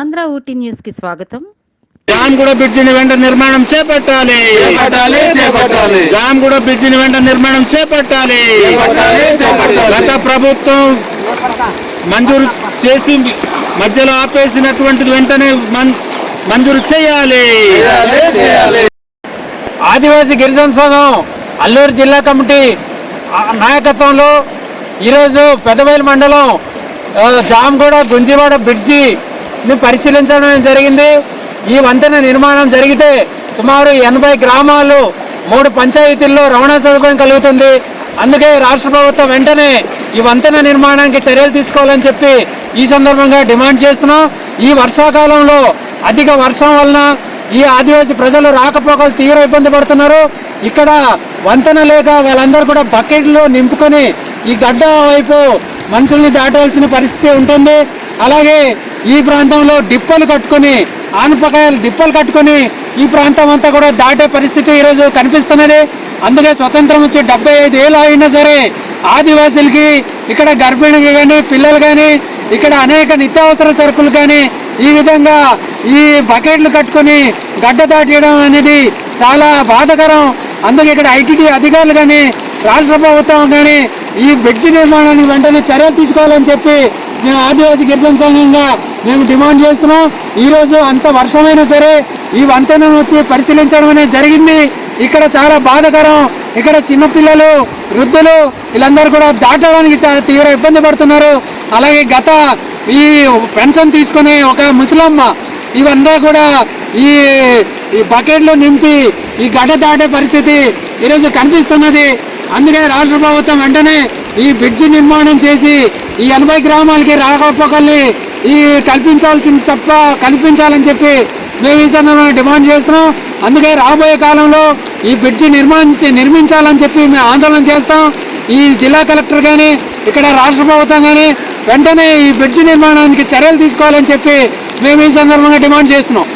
ఆంధ్ర ఊటీ న్యూస్కి స్వాగతం జామ్గూడ బ్రిడ్జిని వెంట నిర్మాణం చేపట్టాలి చేపట్టాలి, చేపట్టాలి. జామ్గూడ బ్రిడ్జిని వెంట నిర్మాణం చేపట్టాలి చేపట్టాలి, చేపట్టాలి. గత ప్రభుత్వం మంజూరు చేసి మధ్యలో ఆపేసినటువంటిది వెంటనే మం- మంజూరు చేయాలి. ఆదివాసీ గిరిజన సంఘం అల్లూరు జిల్లా కమిటీ నాయకత్వంలో ఈరోజు పెద్దబయలు మండలం ఆ, జామగూడ గుంజివాడ ని పరిశీలించడం జరిగింది. ఈ వంతెన నిర్మాణం జరిగితే సుమారు ఎనభై గ్రామాలు మూడు పంచాయతీల్లో రవాణా సదుపాయం కలుగుతుంది. అందుకే రాష్ట్ర ప్రభుత్వం వెంటనే ఈ వంతెన నిర్మాణానికి చర్యలు తీసుకోవాలని చెప్పి ఈ సందర్భంగా డిమాండ్ చేస్తున్నాం. ఈ వర్షాకాలంలో అధిక వర్షం వలన ఈ ఆదివాసీ ప్రజలు రాకపోకలు తీవ్ర ఇబ్బంది పడుతున్నారు. ఇక్కడ వంతెన లేక వాళ్ళందరూ కూడా బకెట్లు నింపుకొని ఈ గడ్డ వైపు మనుషుల్ని దాటవలసిన పరిస్థితి ఉంటుంది. అలాగే ఈ ప్రాంతంలో డిప్పలు కట్టుకొని ఆనపకాయలు డిప్పలు కట్టుకొని ఈ ప్రాంతం అంతా కూడా దాటే పరిస్థితి ఈరోజు కనిపిస్తున్నది. అందుకే స్వతంత్రం వచ్చి డెబ్బై ఐదు ఏళ్ళు అయినా సరే ఆదివాసులకి ఇక్కడ గర్భిణులు కానీ పిల్లలు కానీ ఇక్కడ అనేక నిత్యావసర సరుకులు కానీ ఈ విధంగా ఈ బకెట్లు కట్టుకొని గడ్డ దాటియడం అనేది చాలా బాధకరం. అందుకే ఇక్కడ ఐటీడీ అధికారులు కానీ రాష్ట్ర ప్రభుత్వం కానీ ఈ బ్రిడ్జ్ నిర్మాణానికి వెంటనే చర్యలు తీసుకోవాలని చెప్పి మేము ఆదివాసీ గిరిజన సంఘంగా మేము డిమాండ్ చేస్తున్నాం. ఈరోజు అంత వర్షమైనా సరే ఈ వంతెనను వచ్చి పరిశీలించడం అనేది జరిగింది. ఇక్కడ చాలా బాధకరం. ఇక్కడ చిన్నపిల్లలు వృద్ధులు వీళ్ళందరూ కూడా దాటడానికి చాలా తీవ్ర ఇబ్బంది పడుతున్నారు. అలాగే గత ఈ పెన్షన్ తీసుకునే ఒక ముసలమ్మ ఇవంతా కూడా ఈ ఈ బకెట్లు నింపి ఈ గడ్డ దాటే పరిస్థితి ఈరోజు కనిపిస్తున్నది. అందుకే రాష్ట్ర ప్రభుత్వం వెంటనే ఈ బ్రిడ్జి నిర్మాణం చేసి ఈ ఎనభై గ్రామాలకి రాకపోకల్ని ఈ కల్పించాల్సిన తప్ప కల్పించాలని చెప్పి మేము ఈ సందర్భంగా డిమాండ్ చేస్తున్నాం. అందుకే రాబోయే కాలంలో ఈ బ్రిడ్జి నిర్మాణించి నిర్మించాలని చెప్పి మేము ఆందోళన చేస్తాం. ఈ జిల్లా కలెక్టర్ కానీ ఇక్కడ రాష్ట్ర ప్రభుత్వం కానీ వెంటనే ఈ బ్రిడ్జి నిర్మాణానికి చర్యలు తీసుకోవాలని చెప్పి మేము ఈ సందర్భంగా డిమాండ్ చేస్తున్నాం.